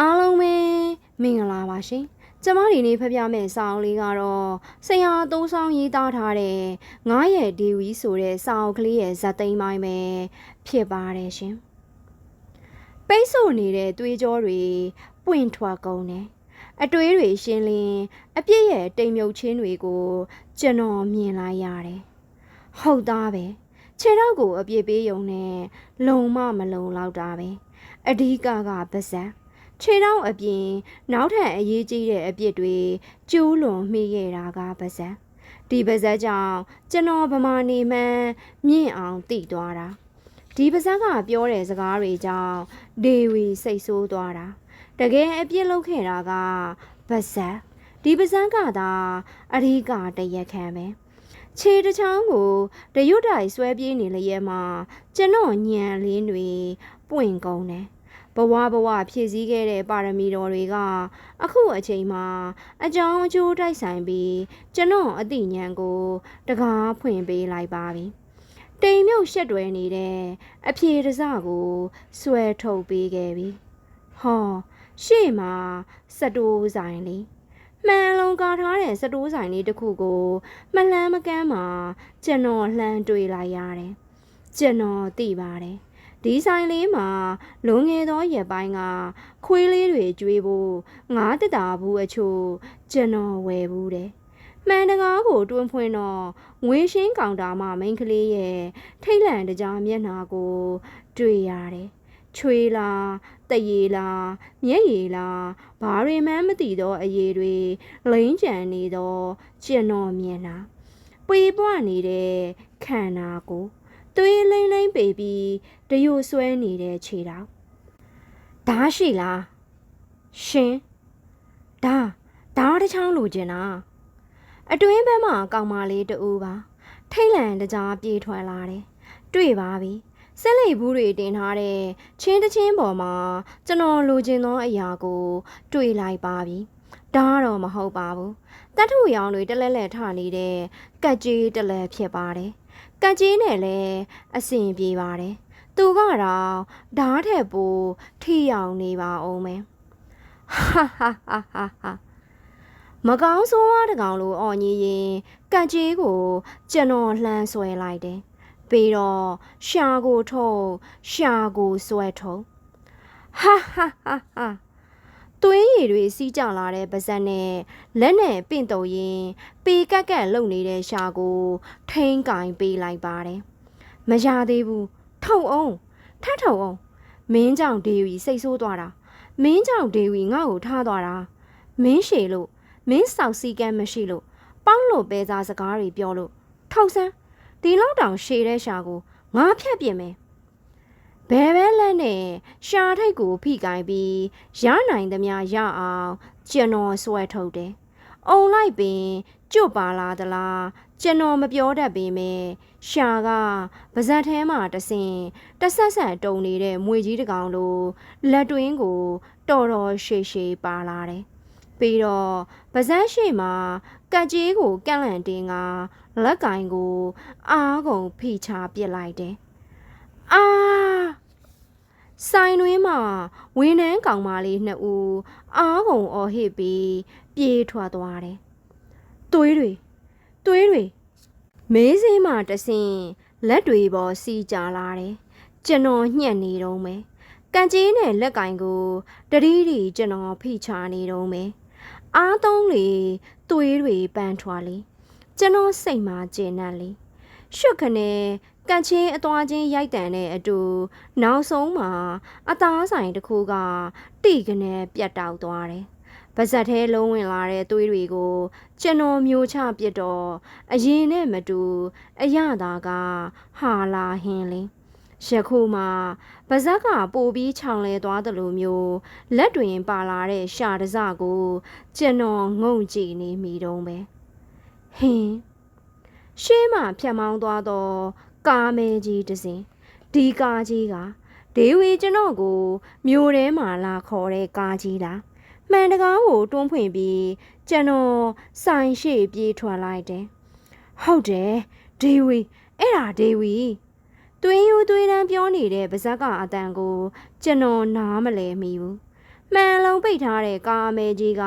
အားလုံးပဲမင်္ဂလာပါရှင်ကျမဒီနေ့ဖပြမယ့်စာအုပ်လေးကတော့ဆရာသုံးဆောင်ရေးသားထားတဲ့ငားရဲ့ဒေဝီဆိုတဲ့စာအုပ်ကလေးရဲ့ဇာတ်သိမ်းပိုင်းပဲဖြစ်ပါတယ်ရှင်ပိတ်ဆို့နေတဲ့သွေးကြောတွေပွင့်ထွက်ကုန်တယ်အတွေးတွေရှင်းလင်းအပြစ်ရဲ့တိမ်မြုပ်ချင်းတွေကို ကျွန်တော်မြင်လိုက်ရတယ်ဟုတ်သားပဲခြေထောက်ကိုအပြစ်ပေးယုံနဲ့လုံမမလုံလောက်တာပဲအဓိကကပါဇက် ခြေထောက်အပြင်နောက်ထပ်အရေးကြီးတဲ့အပြစ်တွေကျိုးလွန်မိခဲ့တာကပါဇက်ဒီပါဇက်ကြောင့်ကျွန်တော်ဗမာနေမှန်းမြင့်အောင်တည်သွားတာဒီပါဇက်ကပြောတဲ့စကားတွေကြောင့်ဒေဝီစိတ်ဆိုးသွားတာတကယ်အပြစ်လုပ်ခဲ့တာကပါဇက်ဒီပါဇက်ကသာအဓိကတရက်ခံပဲခြေတစ်ချောင်းကိုတရွတ်တိုင်ဆွဲပြေးနေလျက်မှာကျွန်တော်ညံလင်းတွေပွင့်ကုန်တယ် ဘဝဘဝဖြည့်ဆည်းခဲ့တဲ့ပါရမီတော်တွေက အခုအချိန်မှာ အကြောင်းအကျိုးတိုက်ဆိုင်ပြီးကျွန်တော်အသိဉာဏ်ကိုတကားဖွင့်ပေးလိုက်ပါပြီ။တိမ်မြုပ်ရှက်တွယ်နေတဲ့အဖြေတစကိုဆွဲထုတ်ပေးခဲ့ပြီ။ဟောရှေ့မှာစတိုးဆိုင်လေးမှန်လုံးကာထားတဲ့စတိုးဆိုင်လေးတစ်ခုကိုမလန်းမကန်းမှာကျွန်တော်လှမ်းတွေ့လိုက်ရတယ်။ကျွန်တော်သိပါတယ်။ ဒီဆိုင်လေးမှာလွန်ငယ်သောရက်ပိုင်းကခွေးလေးတွေကျွေးဖို့ငါးတတာဘူးအချို့ကျွန်တော်ဝယ်ဘူးတယ်။မှန်တကားကိုတွန်းဖွင့်တော့ငွေရှင်းကောင်တာမှမိန်းကလေးရဲ့ထိတ်လန့်တကြားမျက်နှာကို တွေ့ရတယ်။ချွေးလားတရေလားမျက်ရည်လားဘာတွေမှန်းမသိသောအရေးတွေလိမ့်ကြံနေသောကျွန်တော်မြင်တာပေပွားနေတဲ့ခန္ဓာကိုယ် သွေးလိမ့်လိမ့်ပေပြီးတယိုဆွဲနေတဲ့ခြေထောက်ဓားရှိလားရှင်ဓားဓားတစ်ချောင်းလိုချင်တာအတွင်းဘက်မှာကောင်မလေးတူပါထိတ်လန့်တကြားပြေးထွက်လာတယ်တွေ့ပါပြီဆက်လိပ်ဘူးတွေတင်ထားတဲ့ချင်းတချင်းပေါ်မှာကျွန်တော်လိုချင်သောအရာကို တွေ့လိုက်ပါပြီဒါတော့မဟုတ်ပါဘူးတတ်ထုရောင်တွေတလဲလဲထနေတဲ့ကက်ကြီးတလဲဖြစ်ပါတယ် ကတ်ကြီးနဲ့လည်းအဆင်ပြေပါတယ်။သူကတော့ဓားထက်ပိုထိရောက်နေပါအောင်မယ်။ဟာဟာဟာဟာဟာမကောင်းဆိုးဝါးတကောင်လိုအော်ကြီးရင်ကတ်ကြီးကိုကျွန်တော်လှမ်းဆွဲလိုက်တယ်။ပြီးတော့ရှာကိုထုတ်ရှာကိုဆွဲထုတ်ဟာဟာဟာဟာ သွေးရည်တွေစီးကြလာတဲ့ပါဇက်နဲ့လက်နဲ့ပင့်တုံရင်ပေကက်ကက်လုံနေတဲ့ရှာကို ထိန်းကင်ပေးလိုက်ပါတယ်။မရသေးဘူးထုံအောင်ထပ်ထုံအောင်မင်းကြောင့်ဒေဝီစိတ်ဆိုးသွားတာမင်းကြောင့်ဒေဝီငါ့ကိုထားသွားတာမင်းရှည်လို့မင်းစောက်စည်းကမ်းမရှိလို့ပေါင်းလို့ပဲစားစကားတွေပြောလို့ထောက်ဆန်းဒီလောက်တောင်ရှည်တဲ့ရှာကိုငါဖြတ်ပြင်မယ် ဘဲဘဲလက်နဲ့ရှာထိတ်ကိုဖိကင်ပြီးရနိုင်သမျှရအောင်ကျွန်တော်ဆွဲထုတ်တယ်။အုံလိုက်ပင်ကျွတ်ပါလာသလားကျွန်တော်မပြောတတ်ပေမဲ့ရှာကပါဇက်ထဲမှာတဆင်တဆက်ဆက်တုံနေတဲ့မွေကြီးတစ်ကောင်လိုလက်တွင်းကိုတော်တော်ရှည်ရှည်ပါလာတယ်။ပြီးတော့ပါဇက်ရှိမှာကက်ကြီးကိုကန့်လန့်တင်းကလက်ကင်ကို အားကုန်ဖိချပစ်လိုက်တယ်။ အာဆိုင်တွင်းမှာဝင်းနှန်းကောင်မလေးနှစ်ဦးအားကုန်အော်ဟစ်ပြီးပြေးထွက်သွားတယ်။သွေးတွေသွေးတွေမေးစင်းမှတဆင်လက်တွေပေါ်စီကြလာတယ်။ကျွန်တော်ညှက်နေတော့မယ်။ကန်ကြီးနဲ့လက်ကင်ကိုတတိတိကျွန်တော်ဖိချနေတော့မယ်။အားသုံးလေသွေးတွေပန်းထွာလေကျွန်တော်စိတ်မှာကျဉ်နှံ့လေရှုပ်ခနဲ့ ကန်ချင်းအသွားချင်းရိုက်တန်တဲ့အတူနောက်ဆုံးမှာအသားဆိုင်တစ်ခုကတိကနေပြတ်တောက်သွားတယ်။ပါဇက်သေးလုံးဝင်လာတဲ့သွေးတွေကိုကျွန်တော်မျိုးချပစ်တော့အရင်နဲ့မတူအရသာကဟာလာဟင်းလင်းယခုမှပါဇက်ကပိုပြီးခြောင်လဲသွားသလိုမျိုးလက်တွင်ပါလာတဲ့ရှာတစကိုကျွန်တော်ငုံကြည့်နေမိတုံးပဲဟင်းရှေးမှဖြတ်မောင်းသွားတော့ ကားမဲကြီးတစ်စင်ဒီကားကြီးကဒေဝီကျွန်တော်ကိုမြို့ထဲမှာလာခေါ်တဲ့ကားကြီးလားမှန်တကားကိုတွန်းဖွင့်ပြီးကျွန်တော်ဆိုင်ရှိပြေးထွက်လိုက်တယ်ဟုတ်တယ်ဒေဝီအဲ့ဒါဒေဝီသွေးယူသွေးတန်းပြောနေတဲ့ပါဇက်ကအတန်ကိုကျွန်တော်နားမလဲမိဘူးမှန်လုံးပိတ်ထားတဲ့ကားအမဲကြီးက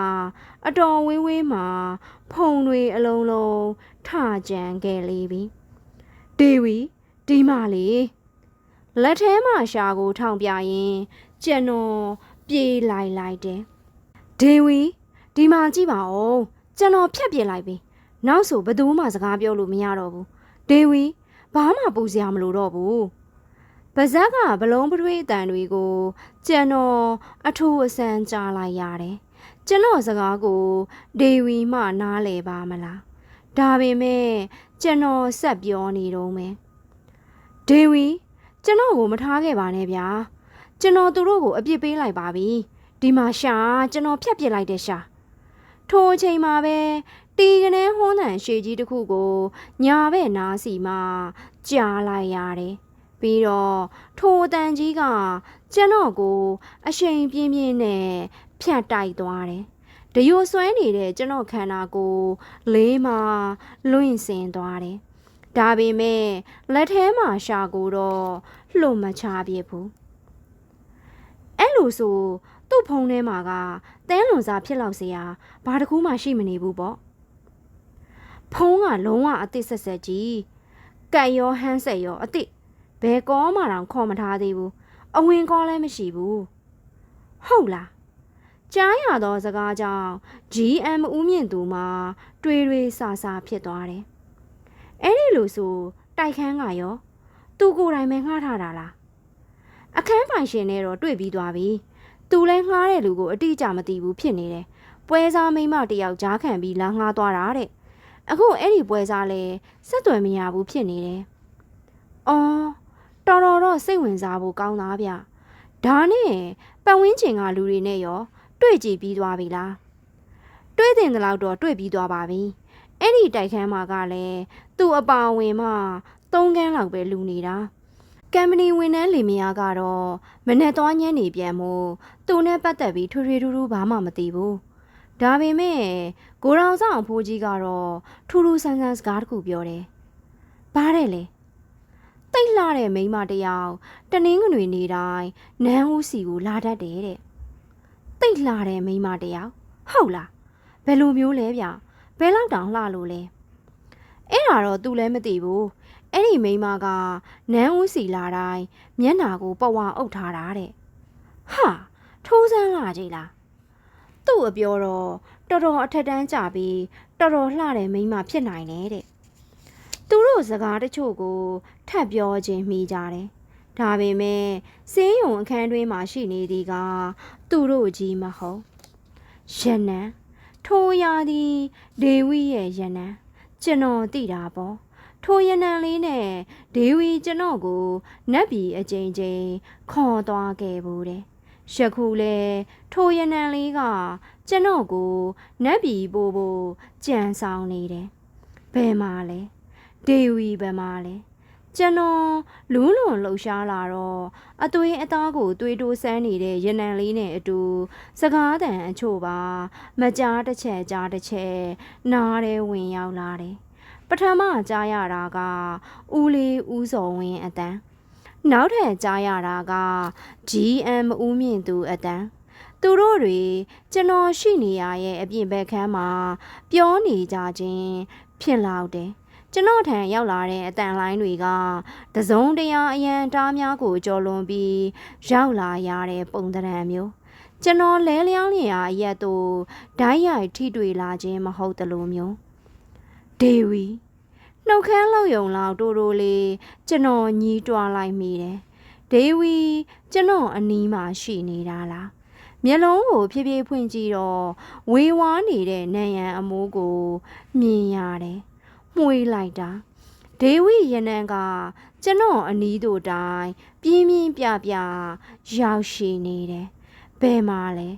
အတော်ဝေးဝေးမှာဖုံတွေအလုံးလုံးထကြံခဲ့လေပြီ ဒေဝီဒီမလေးလက်ထဲမှာရှာကိုထောင်ပြရင်ကျွန်တော်ပြေးလိုက်လိုက်တယ်ဒေဝီဒီမှာကြည့်ပါဦးကျွန်တော်ဖြတ်ပြစ်လိုက်ပြီနောက်ဆိုဘယ်သူမှစကားပြောလို့မရတော့ဘူးဒေဝီဘာမှပူစရာမလိုတော့ဘူးပါဇက်ကဘလုံးပထွေးအတန်တွေကိုကျွန်တော်အထူးအဆန်းကြားလိုက်ရတယ်။ကျွန်တော်စကားကိုဒေဝီမှနားလည်ပါမလား။ဒါပေမဲ့ ကျွန်တော်ဆက်ပြောနေတော့မယ်။ဒေဝီကျွန်တော်ကိုမထားခဲ့ပါနဲ့ဗျာ။ကျွန်တော်သူတို့ကိုအပြစ်ပေးလိုက်ပါပြီ။ဒီမှာရှာကျွန်တော်ဖြတ်ပစ်လိုက်တဲ့ရှာ။ထိုအချိန်မှာပဲတီကနေဟွန်းတန်ရှေကြီးတစ်ခုကိုညာဘက်နားစီမှာကြားလိုက်ရတယ်။ပြီးတော့ထိုအတန်ကြီးကကျွန်တော်ကို အရှိန်ပြင်းပြင်းနဲ့ဖြတ်တိုက်သွားတယ်။ တယိုဆွဲနေတဲ့ကျွန်တော်ခန္ဓာကိုယ်လေးမှလွင့်စင်သွားတယ်။ဒါပေမဲ့လက်ထဲမှာရှာကိုတော့လှုပ်မချပြဘူး။အဲ့လိုဆိုသူ့ဖုံးထဲမှာကတဲလွန်စာဖြစ်လောက်စရာဘာတစ်ခုမှရှိမနေဘူးပေါ့။ဖုံးကလုံးဝအသစ်ဆက်ဆက်ကြီး။ကတ်ရောဟန်းဆက်ရောအသစ်ဘယ်ကောမှတောင်ခေါ်မထားသေးဘူး။အဝင်ကောလည်းမရှိဘူး။ဟုတ်လား။ ကြားရသောစကားကြောင့် GM ဦးမြင့်သူမှာတွေးတွေးဆာဆာဖြစ်သွားတယ်အဲ့ဒီလိုဆိုတိုက်ခန်းကရော သူကိုယ်တိုင်ပဲငှားထားတာလားအခန်းပိုင်ရှင်နဲ့တော့တွေ့ပြီးသွားပြီသူလဲငှားတဲ့လူကိုအတိအကျမသိဘူးဖြစ်နေတယ်ပွဲစားမိန်းမတစ်ယောက်ကြားခံပြီးလာငှားသွားတာတဲ့အခုအဲ့ဒီပွဲစားလဲဆက်သွယ်မရဘူးဖြစ်နေတယ်အော်တော်တော်တော့စိတ်ဝင်စားဖို့ကောင်းသားဗျ။ဒါနဲ့ပတ်ဝန်းကျင်ကလူတွေနဲ့ရော တွေ့ကြည့်ပြီးသွားပြီလား။တွေ့တင်တဲ့လောက်တော့တွေ့ပြီးသွားပါပြီ။အဲ့ဒီတိုက်ခန်းမှာကလည်းသူ့အပါအဝင်မှသုံးကန်းလောက်ပဲလူနေတာ။ကမ်ပဏီဝန်ထမ်းလီမယာကတော့မနေ့သွားညနေပြန်မှုသူနဲ့ပတ်သက်ပြီးထွေထွေထူးထူးဘာမှမသိဘူး။ဒါပေမဲ့ကိုရောင်ဆောင်ဖိုးကြီးကတော့ထူးထူးဆန်းဆန်းစကားတစ်ခုပြောတယ်။ဘာတဲ့လဲ။တိတ်လှတဲ့မိန်းမတစ်ယောက်တနင်္ဂနွေနေ့တိုင်းနန်းဦးစီကိုလာတတ်တယ်တဲ့ တိတ်လှတဲ့မိန်းမတစ်ယောက်ဟုတ်လားဘယ်လိုမျိုးလဲဗျဘယ်လောက်တောင်လှလို့လဲအဲ့ဒါတော့ तू လည်းမသိဘူးအဲ့ဒီမိန်းမကနန်းဦးစီလာတိုင်းမျက်နာကိုပဝါအုပ်ထားတာတဲ့ဟာထိုးစမ်းလာကြည်လားသူ့အပြောတော့တော်တော်အထက်တန်းကြပြီးတော်တော်လှတဲ့မိန်းမဖြစ်နိုင်တယ်တဲ့သူတို့စကားတချို့ကိုထပ်ပြောခြင်းမိကြတယ်။ ဒါပေမဲ့စင်းယုံအခန်းတွင်းမှာရှိနေသည်ကသူတို့ကြီးမဟုတ်။ယနံထိုးရသည်ဒေဝီရဲ့ယနံကျွန်တော်သိတာပေါ့။ထိုယနံလေးနဲ့ဒေဝီကျွန်တော်ကိုနတ်ပြည်အကြိမ်ကြိမ်ခေါ်သွားခဲ့ဘူးတဲ့။ယခုလဲထိုယနံလေးကကျွန်တော်ကိုနတ်ပြည်ပို့ဖို့ကြံဆောင်နေတယ်။ဘယ်မှာလဲ။ဒေဝီဘယ်မှာလဲ ကျွန်တော်လူးလွန်လှူရှားလာတော့အသွေးအသားကိုသွေးတိုးဆန်းနေတဲ့ရနံလေးနဲ့အတူစကားတန်အချို့ပါမကြားတစ်ချက်ကြားတစ်ချက်နားထဲဝင်ရောက်လာတယ်ပထမကြားရတာကဦးလေးဦးစော်ဝင်းအတန်းနောက်ထပ်ကြားရတာက GM ဦးမြင့်သူအတန်းသူတို့တွေကျွန်တော်ရှိနေရရဲ့အပြင်ဘက်ခန်းမှာပြောနေကြခြင်းဖြစ်လောက်တယ် ကျွန်တော်ထံရောက်လာတဲ့အတန်လိုင်းတွေကတစုံတရာအရန်တားများကိုကြော်လွန်ပြီးရောက်လာရတဲ့ပုံသဏ္ဍာန်မျိုးကျွန်တော်လဲလျောင်းလျာအရက်တို့ဓာတ်ရိုက်ထိတွေ့လာခြင်းမဟုတ်တလို့မျိုးဒေဝီနှုတ်ခမ်းလောက်ယုံလောက်တိုးတိုးလေးကျွန်တော်ညီးတွားလိုက်မိတယ်ဒေဝီကျွန်တော်အနီးမှာရှိနေတာလားမျက်လုံးကိုဖြည်းဖြည်းဖွင့်ကြည့်တော့ဝေဝါးနေတဲ့နံရံအမိုးကိုမြင်ရတယ် မှွေလိုက်တာဒေဝိယနန်ကကျွန်တော်အနီးတို့တိုင်းပြင်းပြင်းပြပြရောက်ရှိနေတယ်ဘယ်မှာလဲ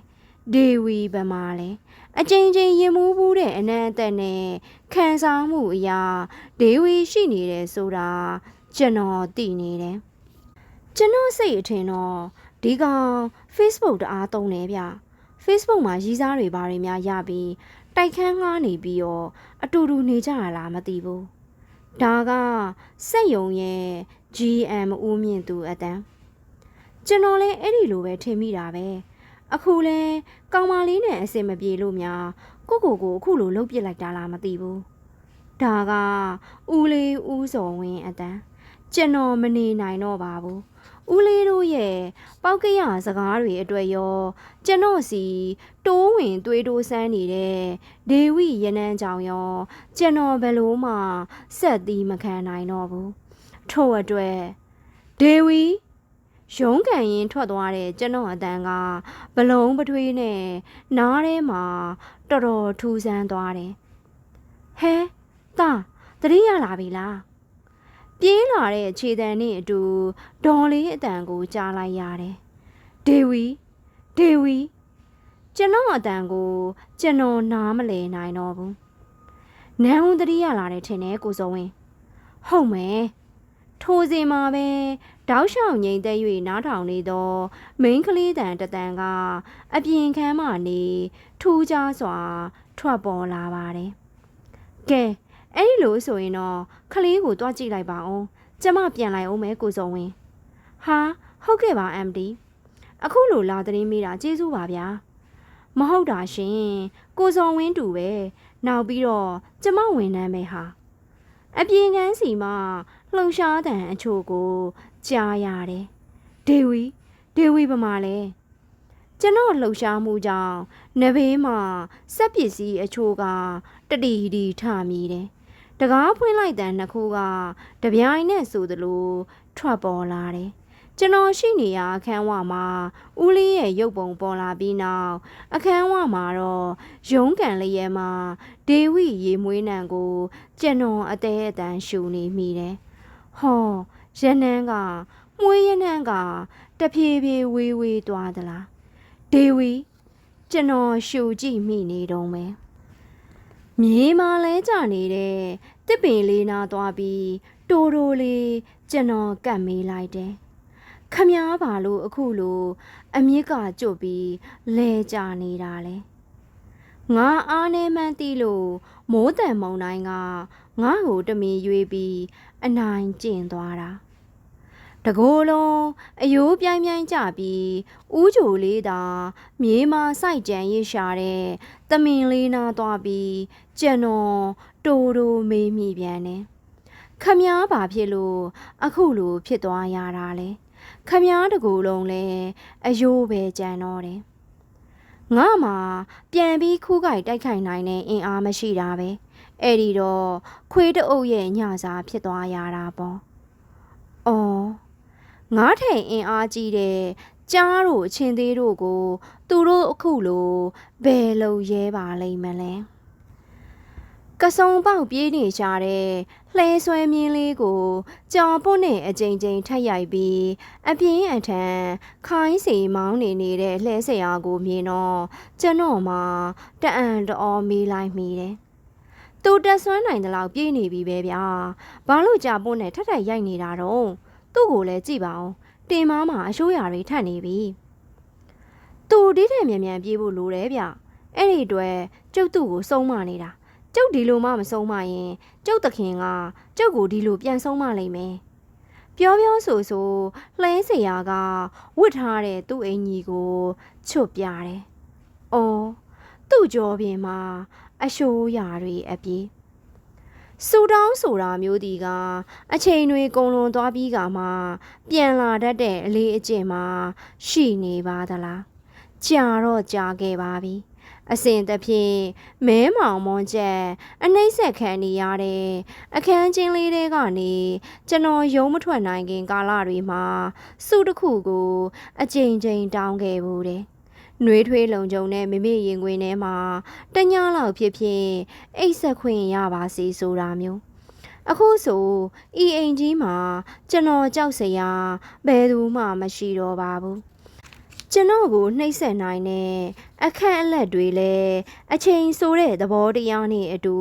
ဒေဝီဘယ်မှာလဲအချိန်ချင်းရင်မှုဘူးတဲ့အနံ့အသက်နဲ့ခံစားမှုအရာဒေဝီရှိနေတယ်ဆိုတာကျွန်တော်သိနေတယ်ကျွန်တော်စိတ်အထင်တော့ဒီကောင် Facebook တအားသုံးနေဗျ Facebook မှာရီးစားတွေဘာတွေများရပြီး တိုက်ခန်းငှားနေပြီးတော့အတူတူနေကြရလားမသိဘူးဒါကစက်ယုံရဲ့ GM ဦးမြင့်သူအတန်းကျွန်တော်လည်းအဲ့ဒီလိုပဲထင်မိတာပဲအခုလဲကောင်မလေးနဲ့အစင်မပြေလို့များကိုကိုကိုအခုလိုလှုပ်ပစ်လိုက်တာလားမသိဘူးဒါကဦးလေးဦးစော်ဝင်းအတန်းကျွန်တော်မနေနိုင်တော့ပါဘူး ဦးလေးတို့ရဲ့ပေါက်ကရစကားတွေအတွက်ရောကျွန်တော်စီတိုးဝင်သွေးတိုးဆန်းနေတဲ့ဒေဝိရနန်းကြောင်ရောကျွန်တော်ဘယ်လို့မှဆက်သီးမခံနိုင်တော့ဘူးထို့အတွက်ဒေဝီရုံးကန်ရင်ထွက်သွားတဲ့ကျွန်တော်အတန်ကဘလုံးပထွေးနဲ့နားထဲမှာတော်တော်ထူးဆန်းသွားတယ်ဟဲတာတတိရလာပြီလား ပြေးလာတဲ့ခြေတံနဲ့အတူဒေါ်လေးအတန်ကိုကြားလိုက်ရတယ်ဒေဝီဒေဝီကျွန်တော်အတန်ကိုကျွန်တော်နားမလည်နိုင်တော့ဘူးနန်းဦးတတိရလာတယ်ထင်တယ်ကိုစောဝင်းဟုတ်မယ်ထိုးစီမှာပဲတောက်လျှောက်ငိမ့်သက်၍နားထောင်နေသောမိန်းကလေးတန်တတန်ကအပြင်ခန်းမှနေထူးခြားစွာထွက်ပေါ်လာပါတယ်ကဲ အဲ့ဒီလိုဆိုရင်တော့ကလေးကိုတွားကြည့်လိုက်ပါအောင်ကျမပြန်လိုက်အောင်မယ်ကိုစုံဝင်းဟာဟုတ်ကဲ့ပါ MD အခုလိုလာသတင်းမေးတာကျေးဇူးပါဗျာမဟုတ်တာရှင်ကိုစုံဝင်းတူပဲနောက်ပြီးတော့ကျမဝန်ထမ်းပဲဟာအပြင်ကန်းစီမှာလှုံရှားတန်အချို့ကိုကြားရတယ်ဒေဝီဒေဝီပမာလဲကျွန်တော်လှုပ်ရှားမှုကြောင့်နဘေးမှာစက်ပစ္စည်းအချို့ကတတီတီထမိတယ်။ တကားဖွင့်လိုက်တဲ့နှစ်ခုကတပြိုင်နဲ့ဆိုသလိုထွက်ပေါ်လာတယ်။ကျွန်တော်ရှိနေရအခန်းဝမှာဦးလေးရဲ့ရုပ်ပုံပေါ်လာပြီးနောက်အခန်းဝမှာတော့ရုံးကန်လေးရဲ့မှာဒေဝိရေမွေးနံကိုကျွန်တော်အသေးအတန်ရှူနေမိတယ်။ဟောရနန်းကမွေးရနန်းကတဖြည်းဖြည်းဝေးဝေးသွားသလားဒေဝီကျွန်တော်ရှူကြည့်မိနေတော့မယ် မြေမာလဲကြနေတဲ့တစ်ပင်လေးနာသွားပြီးတိုးတိုးလေးကျွန်တော်ကတ်မေးလိုက်တယ်ခမားပါလို့အခုလိုအမြစ်ကကြွပြီးလဲကြနေတာလဲငါအားနေမှန်းသိလို့မိုးတန်မုံတိုင်းကငါ့ကိုတမီရွေးပြီးအနိုင်ကျင့်သွားတာ တကိုယ်လုံးအယိုးပြိုင်ပြိုင်ကြပြီးဥကြိုလေးသာမြေမာစိုက်ကြံရရှာတဲ့တမင်လေးနာသွားပြီးကျွန်တော်တိုးတိုးမေးမိပြန်တယ်ခမားပါဖြစ်လို့အခုလိုဖြစ်သွားရတာလေခမားတကူလုံးလဲအယိုးပဲကြံတော့တယ်ငါမှပြန်ပြီးခူးကြိုက်တိုက်ခိုက်နိုင်တဲ့အင်အားမရှိတာပဲအဲ့ဒီတော့ခွေးတအုပ်ရဲ့ညစာဖြစ်သွားရတာပေါ့အော် ငါးထိန်အင်အားကြီးတဲ့ကြားတို့အချင်းသေးတို့ကို သူတို့အခုလိုဘယ်လိုရဲပါလိမ့်မလဲကစုံပေါက်ပြေးနေကြတဲ့လှဲဆွဲမြင်းလေးကိုကြော်ပွနဲ့အကြိမ်ကြိမ်ထက်ရိုက်ပြီးအပြင်းအထန်ခိုင်းစီမောင်းနေနေတဲ့လှဲဆရာကိုမြင်တော့ကျွန်တော်မှတအံ့တော်မေးလိုက်မိတယ်သူတက်ဆွမ်းနိုင်တဲ့လောက်ပြေးနေပြီပဲဗျာဘာလို့ကြာပွနဲ့ထက်ထက်ရိုက်နေတာတော့ သူ့ကိုလည်းကြည့်ပါအောင်တင်မားမှာအရှိုးရာတွေထပ်နေပြီသူဒီတဲ့မြန်မြန်ပြေးဖို့လိုတယ်ဗျအဲ့ဒီအတွက်ကျုပ်သူ့ကိုစုံမနေတာကျုပ်ဒီလိုမှမဆုံးမရင်ကျုပ်သခင်ကကျုပ်ကိုဒီလိုပြန်ဆုံးမလိမ့်မယ်ပြောပြောဆိုဆိုလှဲစရာကဝတ်ထားတဲ့သူ့အင်ကြီးကိုချွတ်ပြတယ်။အော်သူ့ကြောပြင်မှာအရှိုးရာတွေအပြေး စူတောင်းဆိုတာမျိုးဒီကအချိန်တွေကုန်လွန်သွားပြီးကမှပြန်လာတတ်တဲ့အလေးအကျင့်မှာရှိနေပါသလားကြာတော့ကြာခဲ့ပါပြီအစဉ်တစ်ဖြင့်မဲမောင်မွန်ချက်အနှိမ့်ဆက်ခံနေရတဲ့အခန်းချင်းလေးတွေကနေကျွန်တော်ရုံးမထွက်နိုင်ခင်ကာလတွေမှာစုတစ်ခုကို အကြိမ်ကြိမ်တောင်းခဲ့ဘူးတယ် နှွေးထွေးလုံကြုံတဲ့မိမိရင်ခွင်ထဲမှာတညလောက်ဖြစ်ဖြစ်အိတ်ဆက်ခွင့်ရပါစေဆိုတာမျိုးအခုဆိုဤအိမ်ကြီးမှာကျွန်တော်ကြောက်စရာဘယ်သူမှမရှိတော့ပါဘူးကျွန်တော်ကိုနှိပ်စက်နိုင်တဲ့အခက်အလက်တွေလည်းအချိန်ဆိုတဲ့သဘောတရားနဲ့အတူ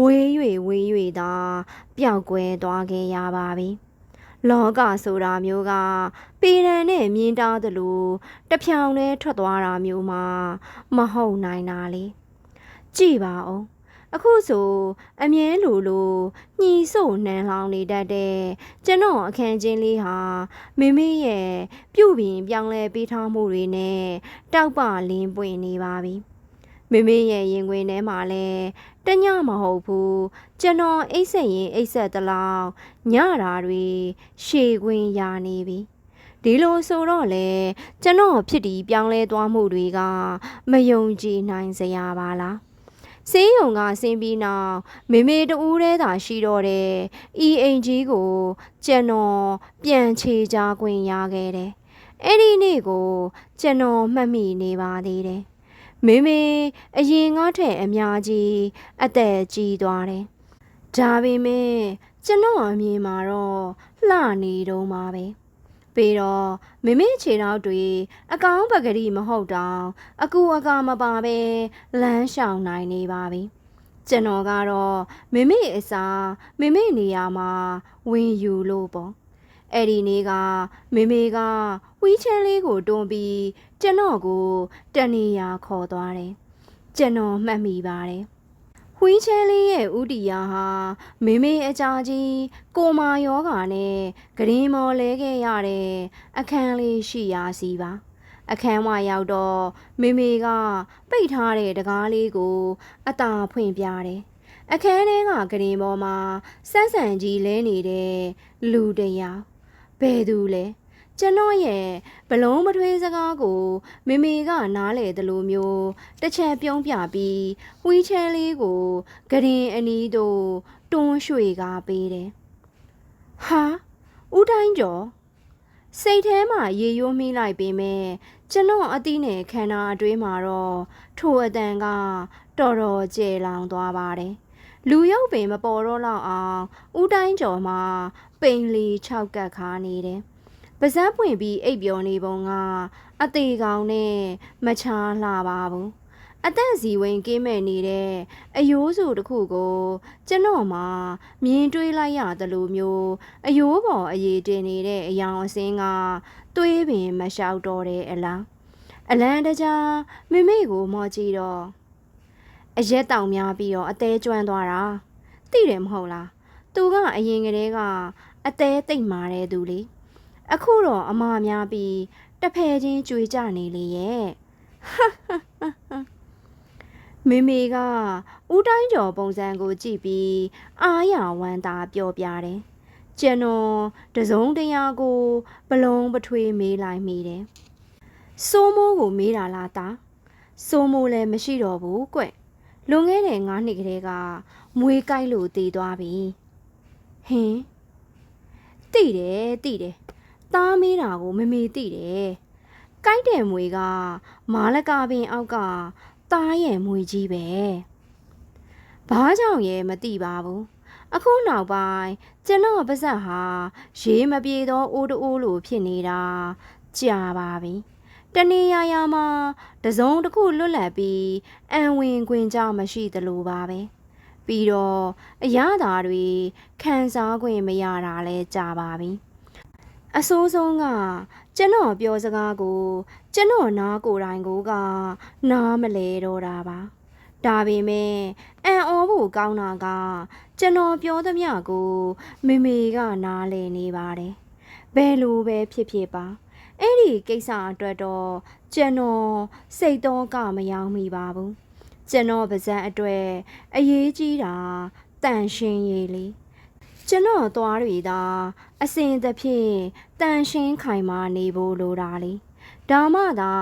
ဝေး၍ဝေး၍သာပျောက်ကွယ်သွားခဲ့ရပါပြီ။ လောကဆိုတာမျိုးကပေရန်နဲ့မြင်းတားသလိုတဖြောင်နဲ့ထွက်သွားတာမျိုးမှမဟုတ်နိုင်တာလေကြည်ပါအောင်အခုဆိုအမြဲလိုလိုညှီဆို့နှမ်းလောင်နေတတ်တဲ့ကျွန်တော်အခန်းချင်းလေးဟာမိမိရဲ့ပြုတ်ပြင်ပြောင်းလဲပေးထားမှုတွေနဲ့တောက်ပလင်းပွင့်နေပါပြီ မိမိရဲ့ရင်ခွင်ထဲမှာလဲတညမဟုတ်ဘူးကျွန်တော်အိတ်ဆက်ရင်အိတ်ဆက်တလောက်ညတာတွေရှေခွင်ရာနေပြီဒီလိုဆိုတော့လေကျွန်တော်ဖြစ်ဒီပြောင်းလဲသွားမှုတွေက မယုံကြည်နိုင်စရာပါလားစင်းယုံကဆင်းပြီးနောက်မေမေတူးတဲသာရှိတော့တယ်ဤအိမ်ကြီးကိုကျွန်တော်ပြန်ချေကြခွင့်ရခဲ့တယ်အဲ့ဒီနေ့ကိုကျွန်တော်မှတ်မိနေပါသေးတယ် မေမေအရင်ငါထက်အများကြီးအသက်ကြီးသွားတယ်ဒါပေမဲ့ကျွန်တော်အမြင်မှာတော့လှနေတော့မှာပဲပြီးတော့မမေခြေထောက်တွေအကောင်ပကတိမဟုတ်တောင်အကူအကာမပါပဲလမ်းလျှောင်နိုင်နေပါပြီကျွန်တော်ကတော့မမေအစားမမေနေရာမှာဝင်ယူလို့ပေါ့အဲ့ဒီနေ့ကမမေက ဝီးချဲလေးကိုတွန်းပြီးကျွန်တော်ကိုတနေရာခေါ်သွားတယ်ကျွန်တော်မှတ်မိပါတယ်ဝီးချဲလေးရဲ့ဥတီယာဟာမေမေအကြာကြီးကိုမာယောဂါနဲ့ဂရင်းမော်လဲခဲ့ရတဲ့အခန်းလေးရှိရာစီပါအခန်းဝရောက်တော့မေမေကပိတ်ထားတဲ့တကားလေးကိုအသာဖွင့်ပြတယ်။အခန်းထဲကဂရင်ပေါ်မှာစန်းစံကြီးလဲနေတဲ့လူတစ်ယောက်ဘယ်သူလဲ ကျွန်တော်ရဲ့ဘလုံးမထွေးစကားကိုမေမေကနားလေတယ်လို့မျိုးတစ်ချက်ပြုံးပြပြီးဝီချဲလေးကိုဂရင်အနီးသို့တွန်းရွှေ့ကားပေးတယ်။ဟာဦးတိုင်းကျော်စိတ်ထဲမှာရေရိုးမိလိုက်ပေမဲ့ကျွန်တော်အသီးနဲ့ခန္ဓာအတွင်းမှာတော့ထိုအတန်ကတော်တော်ကျေလောင်သွားပါတယ်။လူရုပ်ပင်မပေါ်တော့လောက်အောင်ဦးတိုင်းကျော်မှာပိန်လီ၆ကတ်ခါနေတယ်။ ပါဇက်ပွင့်ပြီးအိပ်ပျော်နေပုံကအသေးကောင်နဲ့မချားလှပါဘူး။အသက်စီဝင်ကင်းမဲ့နေတဲ့အယိုးစုတစ်ခုကိုကျွန်တော်မှမြင်တွေးလိုက်ရသလိုမျိုးအယိုးပေါ်အရေးတင်နေတဲ့အယောင်အစင်းကသွေးပင်မလျှောက်တော့တဲ့အလားအလန်တကြားမိမိကိုမော်ကြည့်တော့အရက်တောင်များပြီးတော့အသေးကျွမ်းသွားတာသိတယ်မဟုတ်လားသူကအရင်ကတည်းကအသေးတိတ်မာတဲ့သူလေ အခုတော့အမများပြီးတဖယ်ချင်းကြွေကြနေလေရဲ့မေမေကဦးတိုင်းကျော်ပုံစံကိုကြည့်ပြီးအားရဝမ်းသာပျော်ပြတယ်ကျွန်တော်တစုံတရာကိုဘလုံးပထွေးမေးလိုက်မိတယ်စိုးမိုးကိုမေးတာလားတာစိုးမိုးလည်းမရှိတော့ဘူးကွလွန်ခဲ့တဲ့9နှစ်ကလေးကမွေးကိုက်လို့တည်သွားပြီဟင်းတိတယ်တိတယ် သားမေးတာကိုမမေတိတယ်ကိုက်တဲ့မွေက မာလကာပင်အောက်ကသားရဲ့မွေကြီးပဲဘာကြောင့်ရဲမသိပါဘူးအခုနောက်ပိုင်းကျွန်တော်ပါဇက်ဟာရေးမပြေသောအိုးတိုးလိုဖြစ်နေတာကြာပါပြီတနေရရမှာတစုံတစ်ခုလွတ်လပ်ပြီးအံဝင်ခွင်ကြမရှိသလိုပါပဲပြီးတော့အရသာတွေခံစားခွင့်မရတာလဲကြာပါပြီ အဆိုးဆုံးကကျွန်တော်ပြောစကားကို ကျွန်တော်နားကိုယ်တိုင်ကိုက နားမလဲတော့တာပါဒါပေမဲ့အံ့ဩဖို့ကောင်းတာက ကျွန်တော်ပြောသမျှကို မေမေကနားလည်နေပါတယ်ဘယ်လိုပဲဖြစ်ဖြစ်ပါအဲ့ဒီကိစ္စအတွက်တော့ကျွန်တော်စိတ်တော့ကမယောင်းမိပါဘူးကျွန်တော်ပါဇက်အတွက်အရေးကြီးတာတန်ရှင်းရေးလေး ကျွန်တော်သွားတွေသာအစင်သဖြင့်တန်ရှင်းခိုင်မာနေဖို့လိုတာလေဒါမှသာ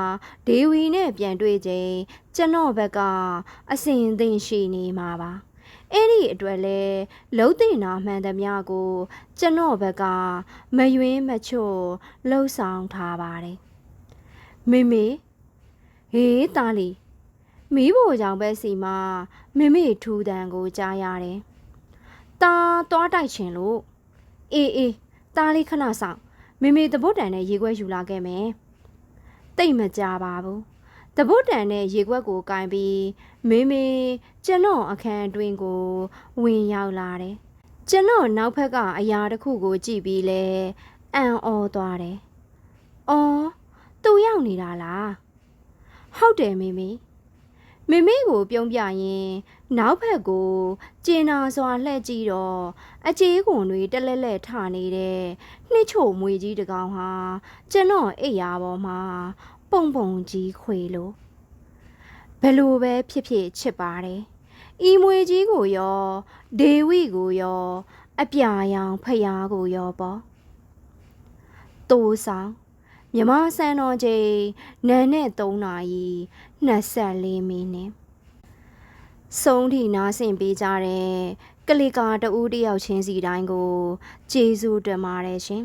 ဒေဝီနဲ့ပြန်တွေ့ချိန်ကျွန်တော်ဘက်ကအစင်သိမ့်ရှိနေမှာပါအဲ့ဒီအတွက်လဲလှုပ်တင်တာမှန်သမျှကို ကျွန်တော်ဘက်ကမယွင်းမချွတ်လှုပ်ဆောင်ထားပါတယ်မေမေဟေးတာလီမီးဖို့ကြောင့်ပဲစီမှာမေမေထူတန်ကိုကြားရတယ်။ ตาသွားတိုက်ချင်လို့အေးအေးตาလေးခဏဆောင်မေမေတပုတ်တန်နဲ့ရေခွက်ယူလာခဲ့မယ်။တိတ်မကြပါဘူး။တပုတ်တန်နဲ့ရေခွက်ကိုကင်ပြီးမေမေကျွန်တော်အခန်းအတွင်းကို ဝင်ရောက်လာတယ်။ကျွန်တော်နောက်ဘက်ကအရာတစ်ခုကို ကြည့်ပြီးလဲအံ့ဩသွားတယ်။အော်သူရောက်နေတာလား။ဟုတ်တယ်မေမေ။ မိမိကိုပြုံးပြရင် နောက်ဘက်ကိုကျင်နာစွာလှည့်ကြည့်တော့အကြေးကွန်တွေတက်လက်လက်ထနေတဲ့နှိချိုမွေကြီးတစ်ကောင်ဟာကျွန်တော်အိပ်ရာပေါ်မှာပုံပုံကြီးခွေလို့ဘယ်လိုပဲဖြစ်ဖြစ်ချစ်ပါတယ်ဤမွေကြီးကိုရောဒေဝီကိုရော အပြာရောင်ဖျားကိုရောပေါ့တိုးဆောင်မြမစံတော်ချိန်နန်းနဲ့3နာရီ24မိနစ် ဆုံးထိနားဆင်ပေးကြတဲ့ကလီကာတဦးတယောက်ချင်းစီတိုင်းကိုကျေးဇူးတင်ပါတယ်ရှင်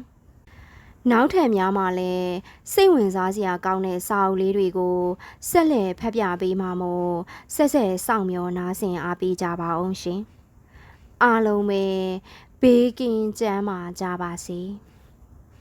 နောက်ထပ်များမှာလည်းစိတ်ဝင်စားစရာကောင်းတဲ့စာအုပ်လေးတွေကိုဆက်လက်ဖတ်ပြပေးမှာမို့ဆက်ဆက်စောင့်မျှော်နားဆင်အားပေးကြပါအောင်ရှင်အားလုံးပဲဘေးကင်းကျန်းမာကြပါစေ။